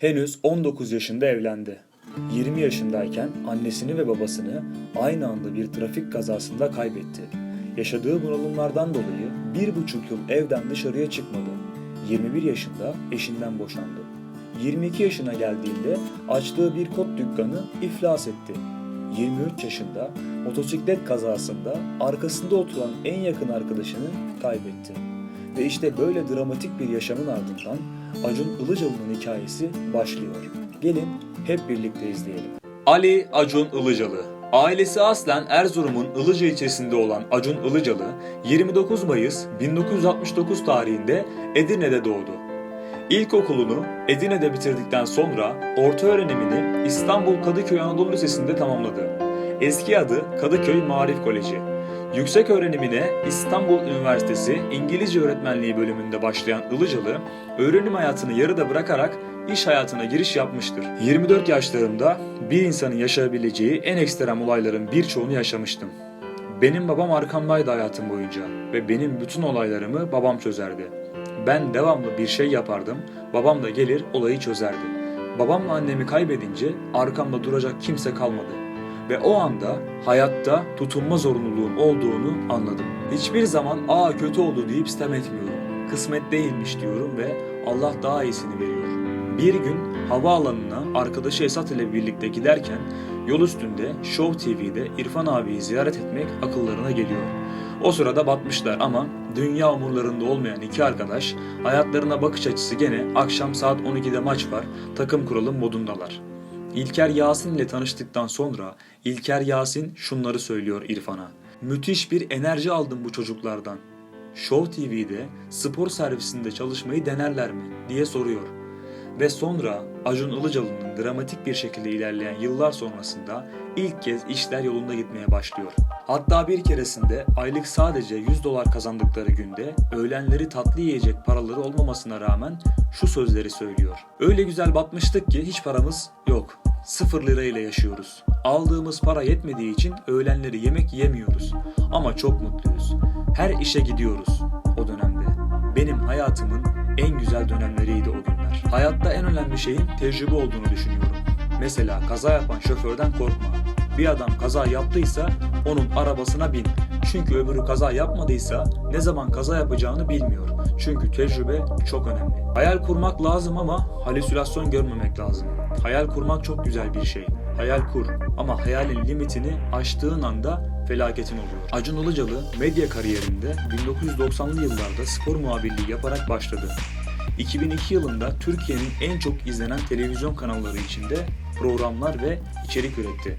Henüz 19 yaşında evlendi. 20 yaşındayken annesini ve babasını aynı anda bir trafik kazasında kaybetti. Yaşadığı bunalımlardan dolayı bir buçuk yıl evden dışarıya çıkmadı. 21 yaşında eşinden boşandı. 22 yaşına geldiğinde açtığı bir kot dükkanı iflas etti. 23 yaşında motosiklet kazasında arkasında oturan en yakın arkadaşını kaybetti. Ve işte böyle dramatik bir yaşamın ardından Acun Ilıcalı'nın hikayesi başlıyor. Gelin hep birlikte izleyelim. Ali Acun Ilıcalı Ailesi aslen Erzurum'un Ilıca ilçesinde olan Acun Ilıcalı 29 Mayıs 1969 tarihinde Edirne'de doğdu. İlkokulunu Edirne'de bitirdikten sonra orta öğrenimini İstanbul Kadıköy Anadolu Lisesi'nde tamamladı. Eski adı Kadıköy Marif Koleji. Yüksek öğrenimine İstanbul Üniversitesi İngilizce Öğretmenliği bölümünde başlayan Ilıcalı, öğrenim hayatını yarıda bırakarak iş hayatına giriş yapmıştır. 24 yaşlarımda bir insanın yaşayabileceği en ekstrem olayların birçoğunu yaşamıştım. Benim babam arkamdaydı hayatım boyunca ve benim bütün olaylarımı babam çözerdi. Ben devamlı bir şey yapardım, babam da gelir olayı çözerdi. Babamla annemi kaybedince arkamda duracak kimse kalmadı. Ve o anda hayatta tutunma zorunluluğum olduğunu anladım. Hiçbir zaman aa kötü oldu deyip sitem etmiyorum. Kısmet değilmiş diyorum ve Allah daha iyisini veriyor. Bir gün havaalanına arkadaşı Esat ile birlikte giderken yol üstünde Show TV'de İrfan abiyi ziyaret etmek akıllarına geliyor. O sırada batmışlar ama dünya umurlarında olmayan iki arkadaş hayatlarına bakış açısı gene akşam saat 12'de maç var takım kuralım modundalar. İlker Yasin ile tanıştıktan sonra İlker Yasin şunları söylüyor İrfan'a. Müthiş bir enerji aldım bu çocuklardan. Show TV'de spor servisinde çalışmayı denerler mi diye soruyor. Ve sonra Acun Ilıcalı'nın dramatik bir şekilde ilerleyen yıllar sonrasında ilk kez işler yolunda gitmeye başlıyor. Hatta bir keresinde aylık sadece 100 dolar kazandıkları günde öğlenleri tatlı yiyecek paraları olmamasına rağmen şu sözleri söylüyor. Öyle güzel batmıştık ki hiç paramız yok. Sıfır lirayla yaşıyoruz. Aldığımız para yetmediği için öğlenleri yemek yemiyoruz. Ama çok mutluyuz. Her işe gidiyoruz o dönemde. Benim hayatımın en güzel dönemleriydi o günler. Hayatta en önemli şeyin tecrübe olduğunu düşünüyorum. Mesela kaza yapan şoförden korkma. Bir adam kaza yaptıysa onun arabasına bin. Çünkü öbürü kaza yapmadıysa ne zaman kaza yapacağını bilmiyor. Çünkü tecrübe çok önemli. Hayal kurmak lazım ama halüsinasyon görmemek lazım. Hayal kurmak çok güzel bir şey. Hayal kur ama hayalin limitini aştığın anda felaketin oluyor. Acun Ilıcalı medya kariyerinde 1990'lı yıllarda spor muhabirliği yaparak başladı. 2002 yılında Türkiye'nin en çok izlenen televizyon kanalları içinde programlar ve içerik üretti.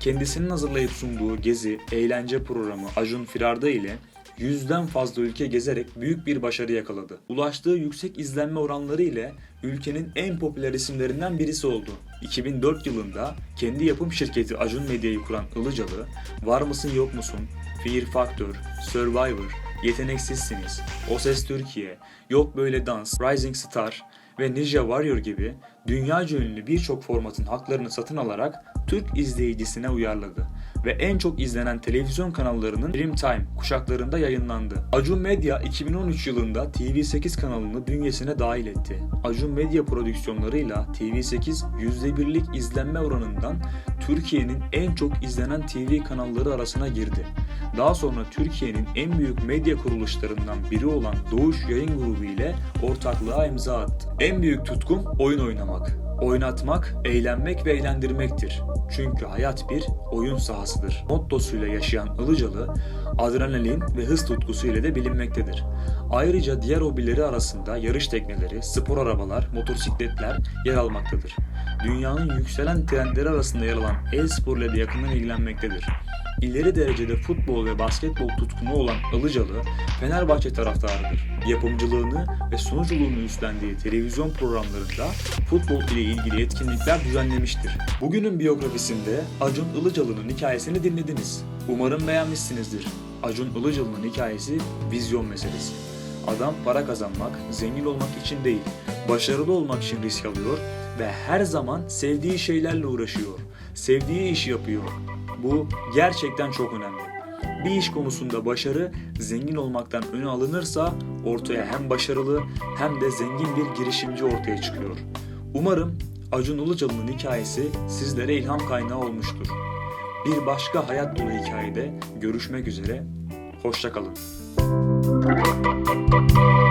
Kendisinin hazırlayıp sunduğu gezi, eğlence programı Acun Firarda ile yüzden fazla ülke gezerek büyük bir başarı yakaladı. Ulaştığı yüksek izlenme oranları ile ülkenin en popüler isimlerinden birisi oldu. 2004 yılında kendi yapım şirketi Acun Medya'yı kuran Ilıcalı, Var mısın yok musun, Fear Factor, Survivor, Yeteneksizsiniz, O Ses Türkiye, Yok Böyle Dans, Rising Star ve Ninja Warrior gibi dünyaca ünlü birçok formatın haklarını satın alarak Türk izleyicisine uyarladı ve en çok izlenen televizyon kanallarının Prime Time kuşaklarında yayınlandı. Acun Medya 2013 yılında TV8 kanalını bünyesine dahil etti. Acun Medya prodüksiyonlarıyla TV8 %1'lik izlenme oranından Türkiye'nin en çok izlenen TV kanalları arasına girdi. Daha sonra Türkiye'nin en büyük medya kuruluşlarından biri olan Doğuş Yayın Grubu ile ortaklığa imza attı. En büyük tutkum oyun oynamak. Oynatmak, eğlenmek ve eğlendirmektir. Çünkü hayat bir oyun sahasıdır. Mottosuyla yaşayan Ilıcalı, adrenalin ve hız tutkusu ile de bilinmektedir. Ayrıca diğer hobileri arasında yarış tekneleri, spor arabalar, motosikletler yer almaktadır. Dünyanın yükselen trendleri arasında yer alan el-spor ile de yakından ilgilenmektedir. İleri derecede futbol ve basketbol tutkunu olan Ilıcalı, Fenerbahçe taraftarıdır. Yapımcılığını ve sunuculuğunu üstlendiği televizyon programlarında futbol ile ilgili etkinlikler düzenlemiştir. Bugünün biyografisinde Acun Ilıcalı'nın hikayesini dinlediniz. Umarım beğenmişsinizdir. Acun Ilıcalı'nın hikayesi vizyon meselesi. Adam para kazanmak, zengin olmak için değil, başarılı olmak için risk alıyor ve her zaman sevdiği şeylerle uğraşıyor. Sevdiği işi yapıyor. Bu gerçekten çok önemli. Bir iş konusunda başarı zengin olmaktan öne alınırsa ortaya hem başarılı hem de zengin bir girişimci ortaya çıkıyor. Umarım Acun Ilıcalı'nın hikayesi sizlere ilham kaynağı olmuştur. Bir başka hayat dolu hikayede görüşmek üzere, hoşçakalın. Thank you.